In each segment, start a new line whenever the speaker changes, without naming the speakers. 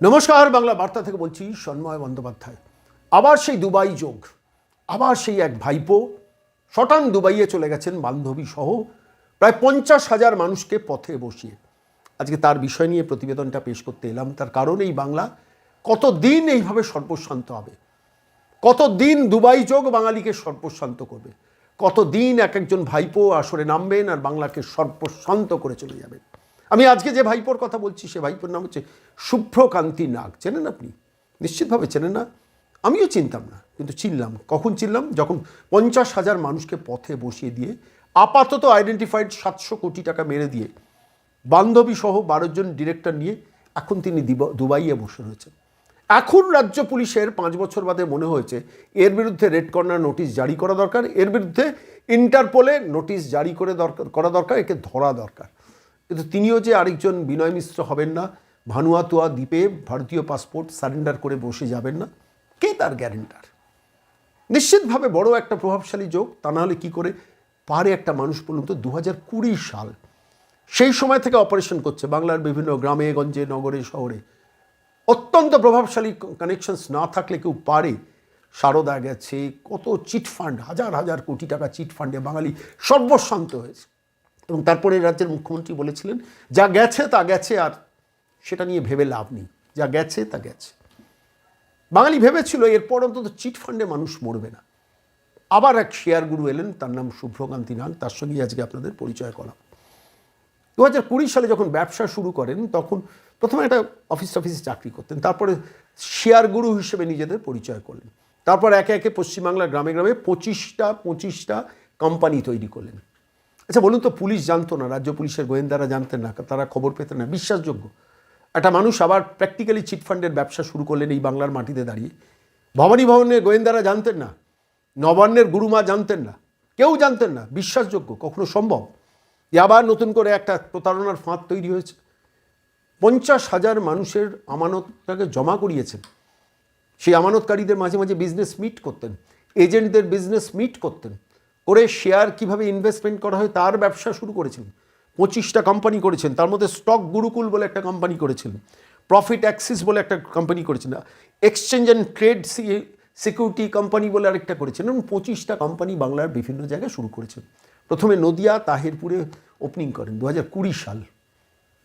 নমস্কার, বাংলা বার্তা থেকে বলছি সন্ময় বন্দ্যোপাধ্যায়। আবার সেই দুবাই যোগ, আবার সেই এক ভাইপো শটান দুবাইয়ে চলে গেছেন বান্ধবী সহ প্রায় পঞ্চাশ হাজার মানুষকে পথে বসিয়ে। আজকে তার বিষয় নিয়ে প্রতিবেদনটা পেশ করতে এলাম। তার কারণ এই বাংলা কতদিন এইভাবে সর্বশান্ত হবে? কতদিন দুবাই যোগ বাঙালিকে সর্বশান্ত করবে? কতদিন এক একজন ভাইপো আসরে নামবেন আর বাংলাকে সর্বশান্ত করে চলে যাবেন? আমি আজকে যে ভাইপোর কথা বলছি, সে ভাইপোর নাম হচ্ছে শুভ্রকান্তি নাগ। চেনেন আপনি? নিশ্চিতভাবে চেনেন না? আমিও চিনতাম না, কিন্তু চিনলাম। কখন চিনলাম? যখন পঞ্চাশ হাজার মানুষকে পথে বসিয়ে দিয়ে, আপাতত আইডেন্টিফাইড সাতশো কোটি টাকা মেরে দিয়ে, বান্ধবী সহ বারো জন ডিরেক্টর নিয়ে এখন তিনি দিবা- দুবাইয়ে বসে রয়েছেন। এখন রাজ্য পুলিশের পাঁচ বছর বাদে মনে হয়েছে, এর বিরুদ্ধে রেড কর্নার নোটিশ জারি করা দরকার, এর বিরুদ্ধে ইন্টারপোলে নোটিশ জারি করে দরকার, করা দরকার, একে ধরা দরকার। কিন্তু তিনিও যে আরেকজন বিনয় মিশ্র হবেন না ভানুয়াতুয়া দ্বীপে ভারতীয় পাসপোর্ট সারেন্ডার করে বসে যাবেন না, কে তার গ্যারেন্টার? নিশ্চিতভাবে বড় একটা প্রভাবশালী যোগ, তা নাহলে কী করে পারে একটা মানুষ বলুন তো দু সাল। সেই সময় থেকে অপারেশন করছে বাংলার বিভিন্ন গ্রামে, গঞ্জে, নগরে, শহরে। অত্যন্ত প্রভাবশালী কানেকশনস না থাকলে কেউ পারে। সারদা গেছে, কত চিট ফান্ড, হাজার হাজার কোটি টাকা চিট ফান্ডে বাঙালি সর্বশান্ত হয়েছে। এবং তারপরে রাজ্যের মুখ্যমন্ত্রী বলেছিলেন, যা গেছে তা গেছে আর সেটা নিয়ে ভেবে লাভ নেই। যা গেছে তা গেছে। বাঙালি ভেবেছিল, এরপর অন্তত চিট ফান্ডে মানুষ মরবে না। আবার এক শেয়ার গুরু এলেন, তার নাম শুভ্রকান্তি নাগ, তার সঙ্গেই আজকে আপনাদের পরিচয় করা দু হাজার কুড়ি সালে যখন ব্যবসা শুরু করেন, তখন প্রথমে একটা অফিস অফিসে চাকরি করতেন, তারপরে শেয়ার গুরু হিসেবে নিজেদের পরিচয় করলেন। তারপর একে একে পশ্চিমবাংলার গ্রামে গ্রামে পঁচিশটা পঁচিশটা কোম্পানি তৈরি করলেন। আচ্ছা বলুন তো, পুলিশ জানতো না, রাজ্য পুলিশের গোয়েন্দারা জানতেন না, তারা খবর পেতেন না, বিশ্বাসযোগ্য। একটা মানুষ আবার প্র্যাকটিক্যালি চিটফান্ডের ব্যবসা শুরু করলেন এই বাংলার মাটিতে দাঁড়িয়ে। ভবানী ভবনের গোয়েন্দারা জানতেন না, নবান্নের গুরুমা জানতেন না, কেউ জানতেন না, বিশ্বাসযোগ্য, কখনো সম্ভব। যে আবার নতুন করে একটা প্রতারণার ফাঁদ তৈরি হয়েছে। পঞ্চাশ হাজার মানুষের আমানতটাকে জমা করিয়েছেন। সেই আমানতকারীদের মাঝে মাঝে বিজনেস মিট করতেন এজেন্টদের বিজনেস মিট করতেন। করে শেয়ার কীভাবে ইনভেস্টমেন্ট করা হয়, তার ব্যবসা শুরু করেছিলেন পঁচিশটা কোম্পানি করেছেন, তার মধ্যে স্টক গুরুকুল বলে একটা কোম্পানি করেছিলেন প্রফিট অ্যাক্সিস বলে একটা কোম্পানি করেছেন exchange and trade security company বলে আরেকটা করেছেন এবং পঁচিশটা কোম্পানি বাংলার বিভিন্ন জায়গায় শুরু করেছেন। প্রথমে নদিয়া, তাহিরপুরে ওপেনিং করেন দু হাজার কুড়ি সাল।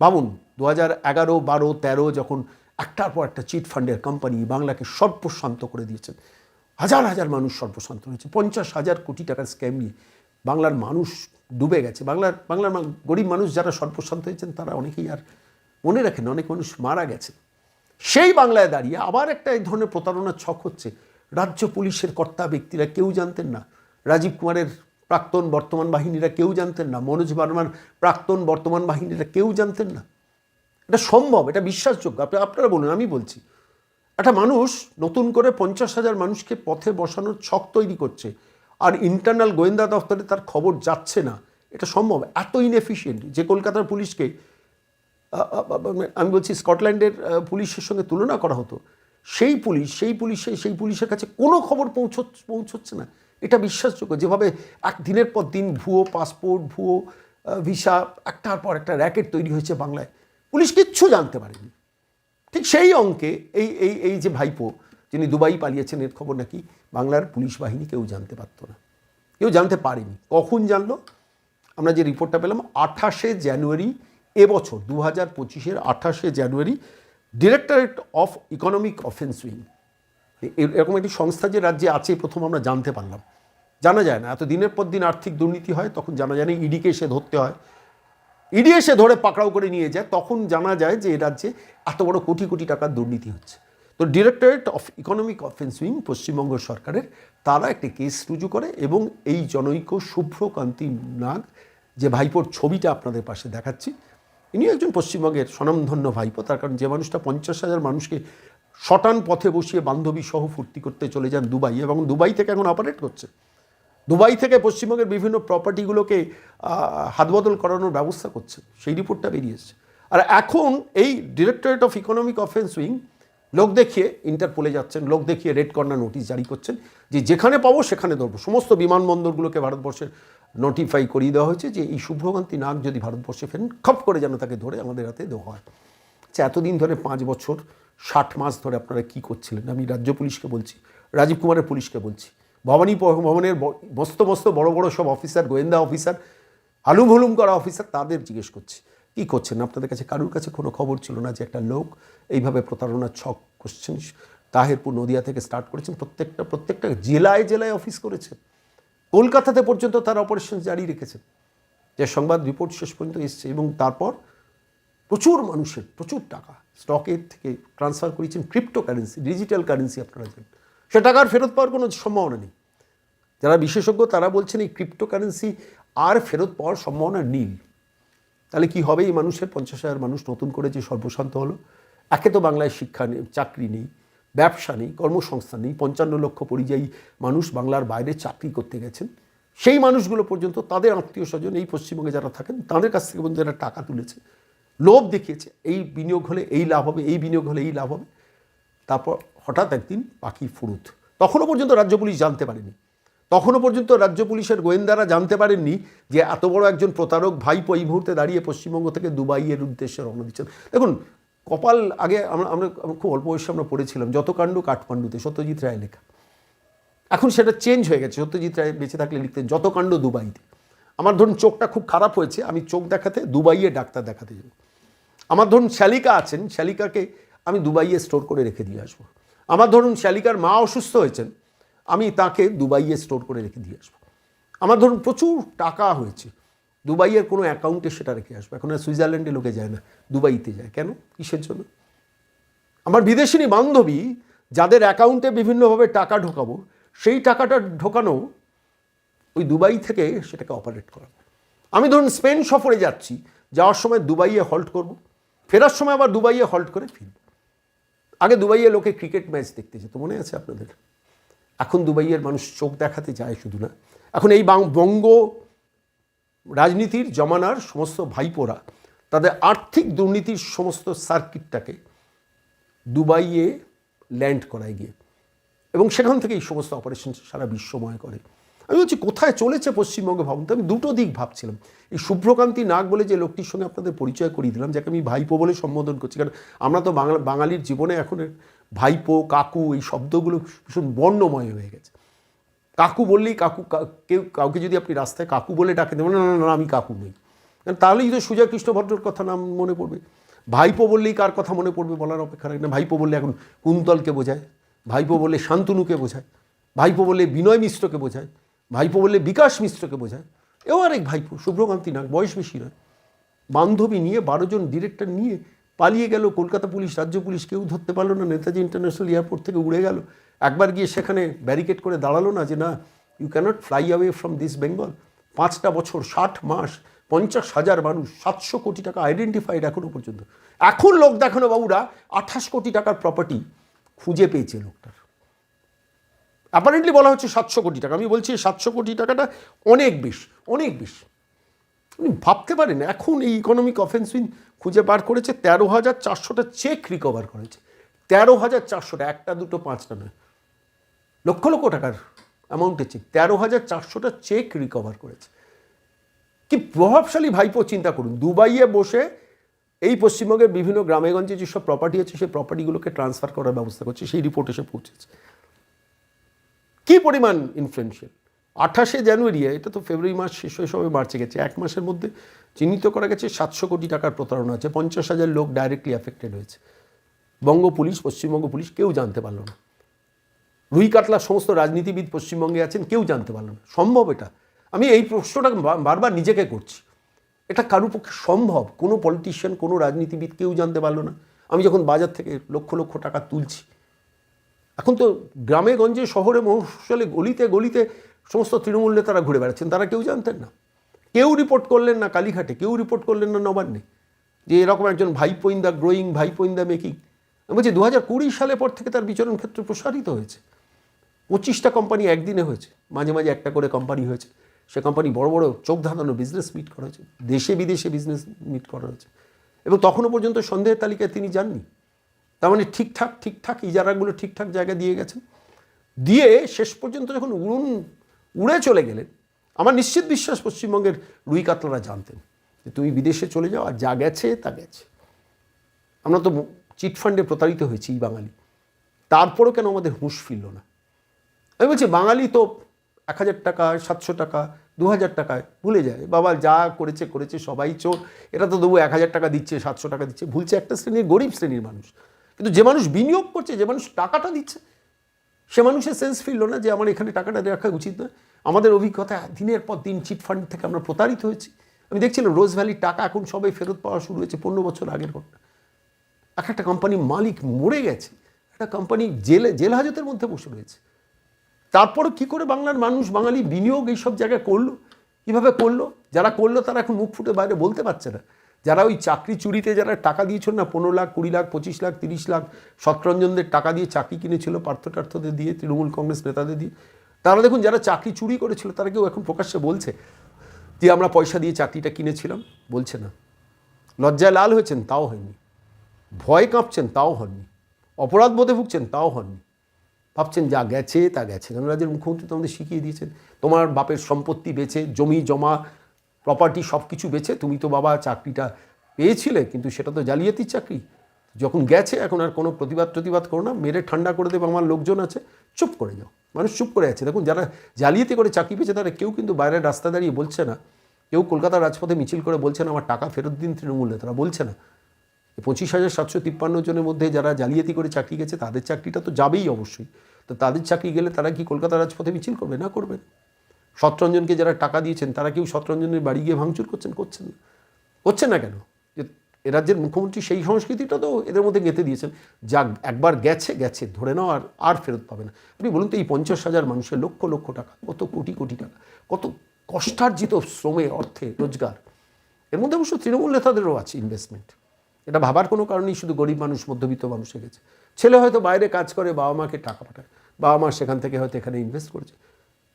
ভাবুন দু হাজার এগারো, বারো, তেরো, যখন একটার পর একটা চিট ফান্ডের কোম্পানি বাংলাকে সর্বশান্ত করে দিয়েছেন। হাজার হাজার মানুষ সর্বশান্ত হয়েছে। পঞ্চাশ হাজার কোটি টাকার স্ক্যাম নিয়ে বাংলার মানুষ ডুবে গেছে। বাংলার বাংলার গরিব মানুষ যারা সর্বশান্ত হয়েছেন, তারা অনেকেই আর মনে রাখেন অনেক মানুষ মারা গেছে। সেই বাংলায় দাঁড়িয়ে আবার একটা এই ধরনের প্রতারণার ছক হচ্ছে। রাজ্য পুলিশের কর্তা ব্যক্তিরা কেউ জানতেন না। রাজীব কুমারের প্রাক্তন বর্তমান বাহিনীরা কেউ জানতেন না। মনোজ বার্মার প্রাক্তন বর্তমান বাহিনীরা কেউ জানতেন না। এটা সম্ভব, এটা বিশ্বাসযোগ্য। আপনি, আপনারা বলুন, আমি বলছি। একটা মানুষ নতুন করে পঞ্চাশ হাজার মানুষকে পথে বসানোর ছক তৈরি করছে, আর ইন্টারনাল গোয়েন্দা দপ্তরে তার খবর যাচ্ছে না, এটা সম্ভব? এত ইনএফিসিয়েন্ট যে কলকাতার পুলিশকে, আ- আমি বলছি স্কটল্যান্ডের পুলিশের সঙ্গে তুলনা করা হতো, সেই পুলিশ, সেই পুলিশে, সেই পুলিশের কাছে কোনো খবর পৌঁছ, পৌঁছচ্ছে না। এটা বিশ্বাসযোগ্য? যেভাবে এক দিনের পর দিন ভুয়ো পাসপোর্ট ভুয়ো ভিসা একটার পর একটা র্যাকেট তৈরি হয়েছে বাংলায়, পুলিশ কিচ্ছু জানতে পারেনি। ঠিক সেই অঙ্কে এই এই এই যে ভাইপো, যিনি দুবাই পালিয়েছেন, এর খবর নাকি বাংলার পুলিশ বাহিনী কেউ জানতে পারতো না। কেউ জানতে পারেনি। কখন জানলো? আমরা যে রিপোর্টটা পেলাম, আঠাশে জানুয়ারি এবছর দু হাজার পঁচিশের আঠাশে জানুয়ারি, directorate of economic offence. Wing এরকম একটি সংস্থা যে রাজ্যে আছে, প্রথম আমরা জানতে পারলাম। জানা যায় না, এত দিনের পর দিন আর্থিক দুর্নীতি হয়, তখন জানা যায় না, ইডিকে এসে ধরতে হয়। ইডি এসে ধরে পাকড়াও করে নিয়ে যায়, তখন জানা যায় যে এ রাজ্যে এত বড় কোটি কোটি টাকার দুর্নীতি হচ্ছে। তো directorate of economic offence wing Paschimbanga সরকারের, তারা একটি কেস রুজু করে এবং এই জনৈক শুভ্রকান্তি নাগ যে ভাইপোর ছবিটা আপনাদের পাশে দেখাচ্ছি ইনি একজন পশ্চিমবঙ্গের স্বনামধন্য ভাইপো, তার কারণ যে মানুষটা পঞ্চাশ হাজার মানুষকে শটান পথে বসিয়ে বান্ধবী সহ ফুর্তি করতে চলে যান দুবাই এবং দুবাই থেকে এখন অপারেট করছে। দুবাই থেকে পশ্চিমবঙ্গের বিভিন্ন প্রপার্টিগুলোকে হাতবদল করানোর ব্যবস্থা করছে। সেই রিপোর্টটা বেরিয়ে আর এখন এই directorate of economic offence wing লোক দেখিয়ে ইন্টারপোলে যাচ্ছেন, লোক দেখিয়ে রেড কর্নার নোটিশ জারি করছেন যে যেখানে পাবো সেখানে ধরবো। সমস্ত বিমানবন্দরগুলোকে ভারতবর্ষের নোটিফাই করিয়ে দেওয়া হয়েছে যে এই শুভ্রকান্তি নাগ যদি ভারতবর্ষে ফেরেন, খপ করে যেন তাকে ধরে আমাদের হাতে দেওয়া হয়। আচ্ছা এতদিন ধরে পাঁচ বছর, ষাট মাস ধরে আপনারা কি করছিলেন? আমি রাজ্য পুলিশকে বলছি, রাজীব কুমারের পুলিশকে বলছি। ভবানী ভবনের মস্ত মস্ত বড় বড় সব অফিসার গোয়েন্দা অফিসার হালুম হুলুম করা অফিসার তাদের জিজ্ঞেস করছি, কী করছেন? আপনাদের কাছে কারুর কাছে কোনো খবর ছিল না যে একটা লোক এইভাবে প্রতারণার ছক করছেন? তাহেরপুর নদিয়া থেকে স্টার্ট করেছেন, প্রত্যেকটা প্রত্যেকটা জেলায় জেলায় অফিস করেছেন। কলকাতাতে পর্যন্ত তার অপারেশন জারি রেখেছেন। যে সংবাদ রিপোর্ট শেষ পর্যন্ত এসছে এবং তারপর প্রচুর মানুষের, প্রচুর টাকা স্টকের থেকে ট্রান্সফার করেছেন ক্রিপ্টো কারেন্সি ডিজিটাল কারেন্সি আপনারা জানেন। সে টাকার ফেরত পাওয়ার কোনো সম্ভাবনা নেই। যারা বিশেষজ্ঞ, তারা বলছেন এই ক্রিপ্টো কারেন্সি আর ফেরত পাওয়ার সম্ভাবনা নীল তাহলে কি হবে? এই মানুষের পঞ্চাশ হাজার মানুষ নতুন করে যে সর্বশান্ত হলো, একে তো বাংলায় শিক্ষা নেই, চাকরি নেই, ব্যবসা নেই, কর্মসংস্থান নেই, পঞ্চান্ন লক্ষ পরিযায়ী মানুষ বাংলার বাইরে চাকরি করতে গেছেন। সেই মানুষগুলো পর্যন্ত তাদের আত্মীয় স্বজন, এই পশ্চিমবঙ্গে যারা থাকেন, তাদের কাছ থেকে পর্যন্ত যারা টাকা তুলেছে, লোভ দেখিয়েছে, এই বিনিয়োগ হলে এই লাভ হবে, এই বিনিয়োগ হলে এই লাভ হবে। তারপর হঠাৎ একদিন পাখি ফুরুত। তখনও পর্যন্ত রাজ্য পুলিশ জানতে পারেনি। তখনও পর্যন্ত রাজ্য পুলিশের গোয়েন্দারা জানতে পারেননি যে এত বড় একজন প্রতারক ভাইপো এই মুহূর্তে দাঁড়িয়ে পশ্চিমবঙ্গ থেকে দুবাইয়ের উদ্দেশ্যে রওনা দিচ্ছেন। দেখুন, কপাল আগে আমরা আমরা খুব অল্প বয়সে আমরা পড়েছিলাম, যত কাণ্ড কাঠমান্ডুতে, সত্যজিৎ রায় লেখা। এখন সেটা চেঞ্জ হয়ে গেছে, সত্যজিৎ রায় বেঁচে থাকলে লিখতেন যত কাণ্ড দুবাইতে। আমার ধরুন চোখটা খুব খারাপ হয়েছে, আমি চোখ দেখাতে দুবাইয়ে ডাক্তার দেখাতে যাব। আমার ধরুন শ্যালিকা আছেন, শ্যালিকাকে আমি দুবাইয়ে স্টোর করে রেখে দিয়ে আসব। আমার ধরুন শ্যালিকার মা অসুস্থ হয়েছেন, আমি তাকে দুবাইয়ে স্টোর করে রেখে দিয়ে আসব। আমার ধরুন প্রচুর টাকা হয়েছে, দুবাইয়ের কোনো অ্যাকাউন্টে সেটা রেখে আসব। এখন আর সুইজারল্যান্ডে লোকে যায় না, দুবাইতে যায়। কেন? কিসের জন্য? আমার বিদেশিনী বান্ধবী, যাদের অ্যাকাউন্টে বিভিন্নভাবে টাকা ঢোকাবো, সেই টাকাটা ঢোকানো ওই দুবাই থেকে সেটাকে অপারেট করা। আমি ধরুন স্পেন সফরে যাচ্ছি, যাওয়ার সময় দুবাইয়ে হল্ট করব, ফেরার সময় আবার দুবাইয়ে হল্ট করে ফিরব। আগে দুবাইয়ে লোকে ক্রিকেট ম্যাচ দেখতে যেত, মনে আছে আপনাদের? এখন দুবাইয়ের মানুষ চোখ দেখাতে যায় শুধু না। এখন এই বঙ্গ রাজনীতির জমানার সমস্ত ভাইপোরা তাদের আর্থিক দুর্নীতির সমস্ত সার্কিটটাকে দুবাইয়ে ল্যান্ড করায় গিয়ে। এবং সেখান থেকে এই সমস্ত অপারেশন সারা বিশ্বময় করে। আমি বলছি, কোথায় চলেছে পশ্চিমবঙ্গে ভাবুন আমি দুটো দিক ভাবছিলাম। এই শুভ্রকান্তি নাগ বলে যে লোকটির সঙ্গে আপনাদের পরিচয় করিয়ে দিলাম, যাকে আমি ভাইপো বলে সম্বোধন করছি। কারণ আমরা তো বাংলা, বাঙালির জীবনে এখন ভাইপো, কাকু এই শব্দগুলো ভীষণ বর্ণময় হয়ে গেছে। কাকু বললেই কাকু কেউ, কাউকে যদি আপনি রাস্তায় কাকু বলে ডাকে দেবেন না না না, আমি কাকু নই। তাহলেই তো সুজয় কৃষ্ণ ভদ্রর কথা নাম মনে পড়বে। ভাইপো বললেই কার কথা মনে পড়বে বলার অপেক্ষা রাখে না। ভাইপো বললে এখন কুন্তলকে বোঝায়, ভাইপো বললে শান্তনুকে বোঝায়, ভাইপো বললে বিনয় মিশ্রকে বোঝায়। ভাইপো বললে বিকাশ মিশ্রকে বোঝায়। এও আরেক ভাইপো, শুভ্রকান্তি নাগ, বয়স বেশি নয়। বান্ধবী নিয়ে বারো জন ডিরেক্টর নিয়ে পালিয়ে গেল কলকাতা পুলিশ, রাজ্য পুলিশ, কেউ ধরতে পারল না, নেতাজি ইন্টারন্যাশনাল এয়ারপোর্ট থেকে উড়ে গেল। একবার গিয়ে সেখানে ব্যারিকেড করে দাঁড়াল না যে, না you cannot fly away from this Bengal পাঁচটা বছর, ষাট মাস, পঞ্চাশ হাজার মানুষ, সাতশো কোটি টাকা আইডেন্টিফাইড এখনও পর্যন্ত। এখন লোক দেখানো বাবুরা, আঠাশ কোটি টাকার প্রপার্টি খুঁজে পেয়েছে লোকটার। অ্যাপারেন্টলি বলা হচ্ছে সাতশো কোটি টাকা। আমি বলছি সাতশো কোটি টাকাটা অনেক বেশ অনেক বেশ। আপনি ভাবতে পারেন, এখন এই ইকোনমিক অফেন্সিভ খুঁজে বার করেছে, তেরো হাজার চারশোটা চেক রিকভার করেছে। তেরো হাজার চারশোটা, একটা, দুটো, পাঁচটা নয়। লক্ষ লক্ষ টাকার অ্যামাউন্টের চেক তেরো হাজার চারশোটা চেক রিকভার করেছে। কি প্রভাবশালী ভাইপো, চিন্তা করুন। দুবাইয়ে বসে এই পশ্চিমবঙ্গের বিভিন্ন গ্রামেগঞ্জে যেসব প্রপার্টি আছে, সেই প্রপার্টিগুলোকে ট্রান্সফার করার ব্যবস্থা করছে, সেই রিপোর্ট এসে পৌঁছেছে। কি পরিমাণ ইনফ্লুয়েন্সিয়াল আঠাশে জানুয়ারি, এটা তো ফেব্রুয়ারি মাস শেষ হয়ে সবে মার্চে গেছে, এক মাসের মধ্যে চিহ্নিত করা গেছে সাতশো কোটি টাকার প্রতারণা আছে পঞ্চাশ হাজার লোক ডাইরেক্টলি অ্যাফেক্টেড হয়েছে। বঙ্গ পুলিশ, পশ্চিমবঙ্গ পুলিশ কেউ জানতে পারল না। রুই কাতলার সমস্ত রাজনীতিবিদ পশ্চিমবঙ্গে আছেন, কেউ জানতে পারল না। সম্ভব এটা? আমি এই প্রশ্নটা বারবার নিজেকে করছি। এটা কারুর পক্ষে সম্ভব? কোনো পলিটিশিয়ান কোনো রাজনীতিবিদ কেউ জানতে পারল না? আমি যখন বাজার থেকে লক্ষ লক্ষ টাকা তুলছি এখন তো গ্রামে, গঞ্জে, শহরে মফসলে গলিতে গলিতে সমস্ত তৃণমূল নেতারা ঘুরে বেড়াচ্ছেন, তারা কেউ জানতেন না। কেউ রিপোর্ট করলেন না কালীঘাটে, কেউ রিপোর্ট করলেন না নবান্নে, যে এরকম একজন ভাইপো ইন দ্য গ্রোয়িং ভাইপো ইন দ্য মেকিং বলছি দু হাজার কুড়ি সালে পর থেকে তার বিচরণ ক্ষেত্র প্রসারিত হয়েছে। পঁচিশটা কোম্পানি একদিনে হয়েছে, মাঝে মাঝে একটা করে কোম্পানি হয়েছে। সে কোম্পানি বড় বড় চোখ ধাঁধানো বিজনেস মিট করা হয়েছে, দেশে বিদেশে বিজনেস মিট করা হয়েছে। এবং তখনও পর্যন্ত সন্দেহের তালিকায় তিনি যাননি। তার মানে ঠিকঠাক ঠিকঠাক, ইজারাগুলো ঠিকঠাক জায়গা দিয়ে গেছেন। দিয়ে শেষ পর্যন্ত যখন উড়ুন, উড়ে চলে গেলেন, আমার নিশ্চিত বিশ্বাস পশ্চিমবঙ্গের রুই কাতলারা জানতেন যে তুমি বিদেশে চলে যাও আর যা গেছে তা গেছে। আমরা তো চিটফান্ডে প্রতারিত হয়েছি এই বাঙালি। তারপরও কেন আমাদের হুঁশ ফিরল না? আমি বলছি, বাঙালি তো এক হাজার টাকা, সাতশো টাকা, দু হাজার টাকায় ভুলে যায়। বাবা যা করেছে করেছে, সবাই চোর। এটা তো তবু এক হাজার টাকা দিচ্ছে, সাতশো টাকা দিচ্ছে। ভুলছে একটা শ্রেণির গরিব শ্রেণির মানুষ। কিন্তু যে মানুষ বিনিয়োগ করছে, যে মানুষ টাকাটা দিচ্ছে, সে মানুষের সেন্স ফিরল না যে আমার এখানে টাকাটা রাখা উচিত নয়। আমাদের অভিজ্ঞতা দিনের পর দিন চিট ফান্ড থেকে আমরা প্রতারিত হয়েছি। আমি দেখছিলাম রোজ ভ্যালির টাকা এখন সবাই ফেরত পাওয়া শুরু হয়েছে পনেরো বছর আগের ঘটনা। এক একটা কোম্পানির মালিক মরে গেছে। একটা কোম্পানি জেলে জেল হাজতের মধ্যে বসে রয়েছে। তারপরে কি করে বাংলার মানুষ, বাঙালি বিনিয়োগ এইসব জায়গায় করল? কীভাবে করল? যারা করল তারা এখন মুখ ফুটে বাইরে বলতে পারছে না। যারা ওই চাকরি চুরিতে যারা টাকা দিয়েছিল না, পনেরো লাখ, কুড়ি লাখ, পঁচিশ লাখ, তিরিশ লাখ, শতরঞ্জনদের টাকা দিয়ে চাকরি কিনেছিল পার্থ টার্থদের দিয়ে, তৃণমূল কংগ্রেস নেতাদের দিয়ে, তারা দেখুন যারা চাকরি চুরি করেছিল, তারা কেউ এখন প্রকাশ্যে বলছে যে আমরা পয়সা দিয়ে চাকরিটা কিনেছিলাম। বলছে না। লজ্জায় লাল হয়েছেন, তাও হয়নি। ভয় কাঁপছেন, তাও হননি অপরাধ বোধে ভুগছেন, তাও হননি ভাবছেন যা গেছে, তা গেছে। রাজ্যের মুখ্যমন্ত্রী তোমাদের শিখিয়ে দিয়েছেন, তোমার বাপের সম্পত্তি বেচে, জমি জমা প্রপার্টি সব কিছু বেছে তুমি তো বাবা চাকরিটা পেয়েছিলে, কিন্তু সেটা তো জালিয়াতির চাকরি। যখন গেছে, এখন আর কোনো প্রতিবাদ প্রতিবাদ করো না, মেরে ঠান্ডা করে দেবে, আমার লোকজন আছে, চুপ করে যাও। মানুষ চুপ করে আছে। দেখুন, যারা জালিয়াতি করে চাকরি পেয়েছে, তারা কেউ কিন্তু বাইরের রাস্তা দাঁড়িয়ে বলছে না। কেউ কলকাতার রাজপথে মিছিল করে বলছে না, আমার টাকা ফেরত দিন তৃণমূলে। তারা বলছে না। পঁচিশ হাজার সাতশো তিপ্পান্ন জনের মধ্যে যারা জালিয়াতি করে চাকরি গেছে, তাদের চাকরিটা তো যাবেই অবশ্যই। তো তাদের চাকরি গেলে তারা কি কলকাতা রাজপথে মিছিল করবে? না করবেন শতরঞ্জনকে যারা টাকা দিয়েছেন, তারা কেউ শতরঞ্জনের বাড়ি গিয়ে ভাঙচুর করছেন করছেন করছেন না কেন? যে রাজ্যের মুখ্যমন্ত্রী সেই সংস্কৃতিটা তো এদের মধ্যে গেঁথে দিয়েছেন। যা একবার গেছে গেছে, ধরে নাও, আর আর ফেরত পাবে না। আপনি বলুন তো, এই পঞ্চাশ হাজার মানুষের লক্ষ লক্ষ টাকা, কত কোটি কোটি টাকা, কত কষ্টার্জিত শ্রমে, অর্থে, রোজগার। এর মধ্যে অবশ্য তৃণমূল নেতাদেরও আছে ইনভেস্টমেন্ট এটা ভাবার কোনো কারণেই শুধু গরিব মানুষ, মধ্যবিত্ত মানুষে গেছে। ছেলে হয়তো বাইরে কাজ করে, বাবা মাকে টাকা পাঠায়, বাবা মা সেখান থেকে হয়তো এখানে ইনভেস্ট করেছে।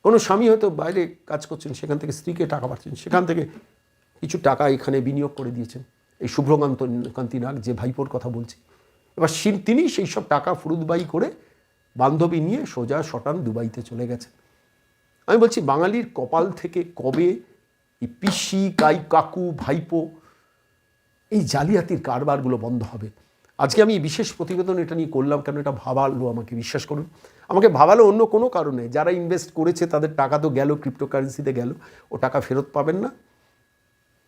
কোনো স্বামী হয়তো বাইরে কাজ করছেন, সেখান থেকে স্ত্রীকে টাকা পাচ্ছেন সেখান থেকে কিছু টাকা এখানে বিনিয়োগ করে দিয়েছেন। এই শুভ্রকান্ত কান্তি নাগ যে ভাইপোর কথা বলছি। এবার তিনি সেই সব টাকা ফুরুদবাই করে বান্ধবী নিয়ে সোজা শটান দুবাইতে চলে গেছেন। আমি বলছি, বাঙালির কপাল থেকে কবে এই পিসি, কাই, কাকু, ভাইপো এই জালিয়াতির কারবারগুলো বন্ধ হবে? আজকে আমি বিশেষ প্রতিবেদন এটা নিয়ে করলাম কেন এটা ভাবালো আমাকে, বিশ্বাস করুন। আমাকে ভাবালো অন্য কোনো কারণে। যারা ইনভেস্ট করেছে তাদের টাকা তো গেল ক্রিপ্টোকারেন্সিতে গেল। ও টাকা ফেরত পাবেন না।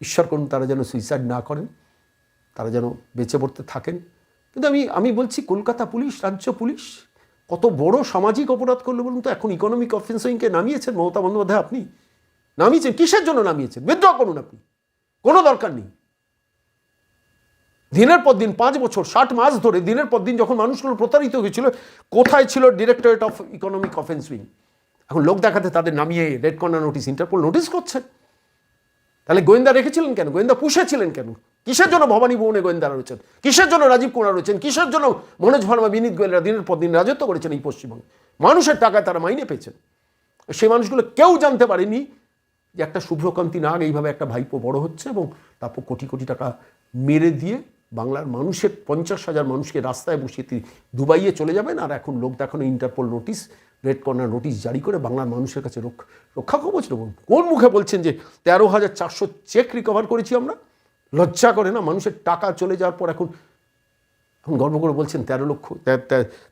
ঈশ্বর করুন তারা যেন সুইসাইড না করেন, তারা যেন বেঁচে পড়তে থাকেন। কিন্তু আমি আমি বলছি কলকাতা পুলিশ, রাজ্য পুলিশ, কত বড় সামাজিক অপরাধ করল বলুন তো? এখন ইকোনমিক অফেন্সিংকে নামিয়েছেন মমতা বন্দ্যোপাধ্যায় আপনি। নামিয়েছেন? কিসের জন্য নামিয়েছেন? বিদ্রোহ করুন আপনি। কোনো দরকার নেই। দিনের পর দিন, পাঁচ বছর, ষাট মাস ধরে দিনের পর দিন যখন মানুষগুলো প্রতারিত হয়েছিল, কোথায় ছিল directorate of economic offence wing এখন লোক দেখাতে তাদের নামিয়ে red corner notice interpol notice করছেন তাহলে গোয়েন্দা রেখেছিলেন কেন? গোয়েন্দা পুষেছিলেন কেন? কিসের জন্য ভবানী ভবনে গোয়েন্দারা রয়েছেন? কিসের জন্য রাজীব কুমার রয়েছেন? কিসের জন্য মনোজ ভার্মা, বিনীত গোয়েলরা দিনের পর দিন রাজত্ব করেছেন এই পশ্চিমবঙ্গে? মানুষের টাকায় তারা মাইনে পেয়েছেন। সেই মানুষগুলো কেউ জানতে পারেনি যে একটা শুভ্রকান্তি নাগ এইভাবে একটা ভাইপো বড় হচ্ছে এবং তারপর কোটি কোটি টাকা মেরে দিয়ে বাংলার মানুষের পঞ্চাশ হাজার মানুষকে রাস্তায় বসিয়ে তিনি দুবাইয়ে চলে যাবেন, আর এখন লোক দেখানো interpol notice red corner notice জারি করে বাংলার মানুষের কাছে রক্ষা রক্ষা কবচ নেব। কোন মুখে বলছেন যে তেরো হাজার চারশো চেক রিকভার করেছি আমরা? লজ্জা করে না, মানুষের টাকা চলে যাওয়ার পর এখন এখন গর্ব করে বলছেন তেরো লক্ষ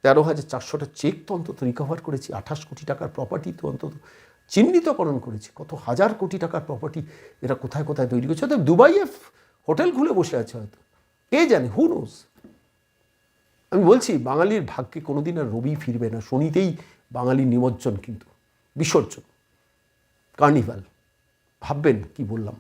তেরো হাজার চারশোটা চেক তো অন্তত রিকভার করেছি, আঠাশ কোটি টাকার প্রপার্টি তো অন্তত চিহ্নিতকরণ করেছি, কত হাজার কোটি টাকার প্রপার্টি এরা কোথায় কোথায় তৈরি করছে? হয়তো দুবাইয়ে হোটেল খুলে বসে আছে হয়তো। কে জানে? হুনুস আমি বলছি, বাঙালির ভাগ্যে কোনোদিন আর রবি ফিরবে না। শনিতেই বাঙালি নিমজ্জন কিন্তু, বিসর্জন। কার্নিভাল। ভাববেন কি বললাম।